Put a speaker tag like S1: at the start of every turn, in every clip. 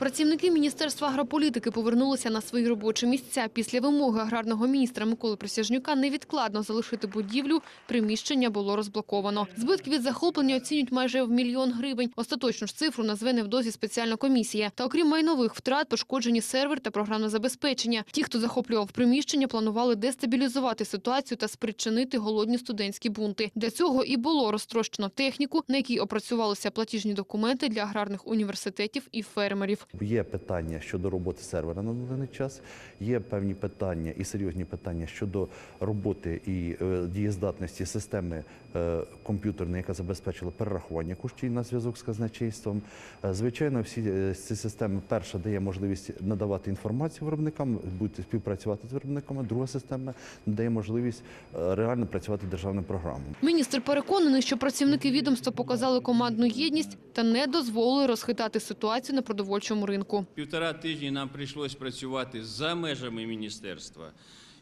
S1: Працівники Міністерства агрополітики повернулися на свої робочі місця. Після вимоги аграрного міністра Миколи Присяжнюка невідкладно залишити будівлю, приміщення було розблоковано. Збитки від захоплення оцінюють майже в мільйон гривень. Остаточну ж цифру назве невдовзі спеціальна комісія. Та окрім майнових втрат, пошкоджені сервер та програмне забезпечення. Ті, хто захоплював приміщення, планували дестабілізувати ситуацію та спричинити голодні студентські бунти. Для цього і було розтрощено техніку, на якій опрацювалися платіжні документи для аграрних університетів і фермерів.
S2: Є питання щодо роботи сервера на даний час, є певні питання і серйозні питання щодо роботи і е, дієздатності системи е, комп'ютерної, яка забезпечила перерахування коштів на зв'язок з казначейством. Е, Звичайно, всі ці системи перша дає можливість надавати інформацію виробникам, бути співпрацювати з виробниками. Друга система дає можливість реально працювати державним програмам.
S1: Міністр переконаний, що працівники відомства показали командну єдність та не дозволили розхитати ситуацію на продовольчому ринку.
S3: Півтора тижні нам прийшлось працювати за межами міністерства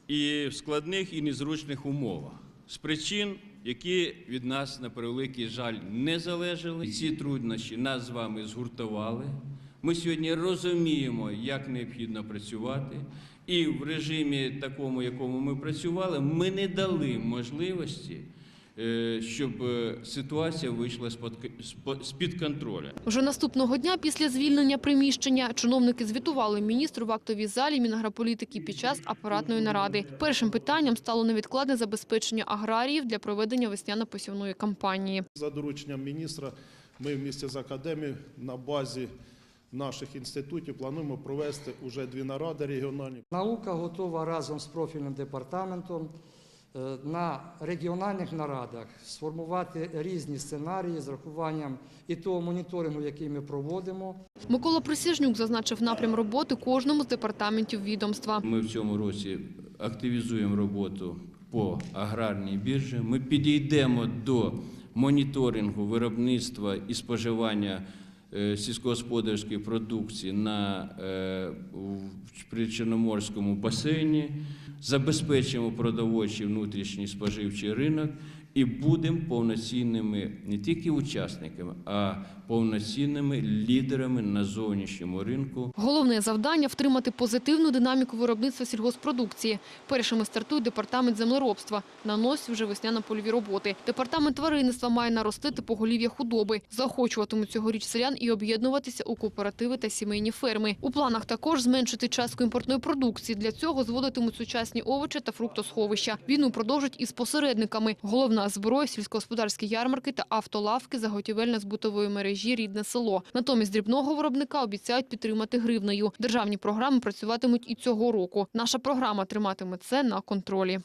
S3: і в складних і незручних умовах з причин, які від нас на превеликий жаль не залежали. Ці труднощі нас з вами згуртували. Ми сьогодні розуміємо, як необхідно працювати, і в режимі такому, якому ми працювали, ми не дали можливості, щоб е, ситуація вийшла з-під з-під контролю.
S1: Вже наступного дня після звільнення приміщення чиновники звітували міністру в актовій залі Мінагрополітики під час апаратної наради. Першим питанням стало невідкладне забезпечення аграріїв для проведення весняно-посівної кампанії.
S4: За дорученням міністра ми в місті з академією на базі наших інститутів плануємо провести уже дві наради регіональні.
S5: Наука готова разом з профільним департаментом е, на регіональних нарадах сформувати різні сценарії з рахуванням і того моніторингу, який ми проводимо,
S1: Микола Присяжнюк зазначив напрям роботи кожному з департаментів відомства.
S3: Ми в цьому році активізуємо роботу по аграрній біржі. Ми підійдемо до моніторингу виробництва і споживання е, сільськогосподарської продукції на е, при Чорноморському басейні, забезпечимо продовольчий внутрішній споживчий ринок і будемо повноцінними не тільки учасниками, а повноцінними лідерами на зовнішньому ринку.
S1: Головне завдання – втримати позитивну динаміку виробництва сільгоспродукції. Першими стартує департамент землеробства. На носі вже весняно-польові роботи. Департамент тваринництва має наростити поголів'я худоби. Заохочуватимуть цьогоріч селян і об'єднуватися у кооперативи та сімейні ферми. У планах також зменшити частку імпортної продукції. Для цього зводитимуть сучасні овочі та фруктосховища. Війну продовжать із посередниками. Головна зброя – сільськогосподарські ярмарки та автолавки заготівельно-збутової мережі «Рідне село». Натомість дрібного виробника обіцяють підтримати гривнею. Державні програми працюватимуть і цього року. Наша програма триматиме це на контролі.